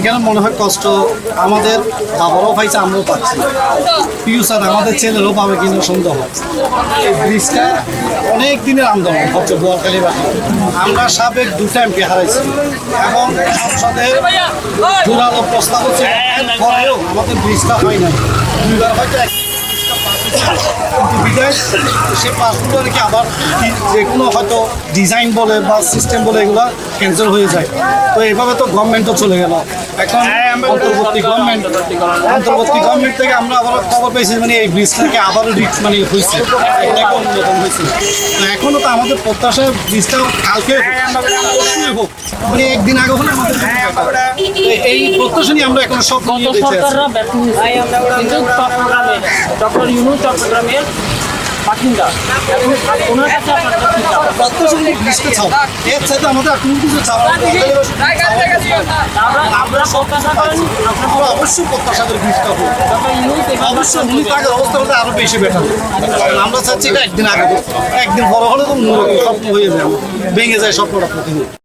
এখানে মনে হয় কষ্ট আমাদের বাবারাও পাইছে, আমরাও পাচ্ছি। ফিউচার আমাদের ছেলেরও পাবে কিনা সন্দেহ এই ব্রিজটা অনেক দিনের আন্দোলন, হচ্ছে বোয়ারখালী বাকি আমরা সাবেক দু টাইমকে হারাইছি। এবং সংসদের জোরালো প্রস্তাব হচ্ছে আমাদের ব্রিজটা হয় না দুইবার হয়তো কিন্তু বিদায় সে পাসপোর্ট আর কি আবার যে কোনো হয়তো ডিজাইন বলে বা সিস্টেম বলে এগুলো ক্যান্সেল হয়ে যায়। তো এইভাবে তো গভর্নমেন্টও চলে গেল। এখন অন্তর্বর্তী গভর্নমেন্ট অন্তর্বর্তী গভর্নমেন্ট থেকে আমরা আবার খবর পেয়েছি মানে এই ব্রিজটাকে আবারও রিক্স মানে হয়েছে। এটাকে অন্যরকম হয়েছে। তো এখনও তো আমাদের প্রত্যাশা ব্রিজটা কালকে হোক, মানে একদিন আগে হলে আমাদের এই প্রত্যাশা নিয়ে আমরা এখন সব কিন্তু চট্টগ্রামে ডক্টর ইউনু চট্টগ্রামের বাসিন্দা ওনার কাছে আপনার এর আমাদের কিছু আমরা আমরা প্রত্যাশা করেন আমরা অবশ্যই প্রত্যাশা করে অবশ্যই উনি অবস্থা হলে আরও বেশি বেটার আমরা চাচ্ছি এটা একদিন আগে একদিন বড় হলে তো অন্যরকম স্বপ্ন হয়ে যাবে। ভেঙে যায় স্বপ্নটা প্রতিদিন।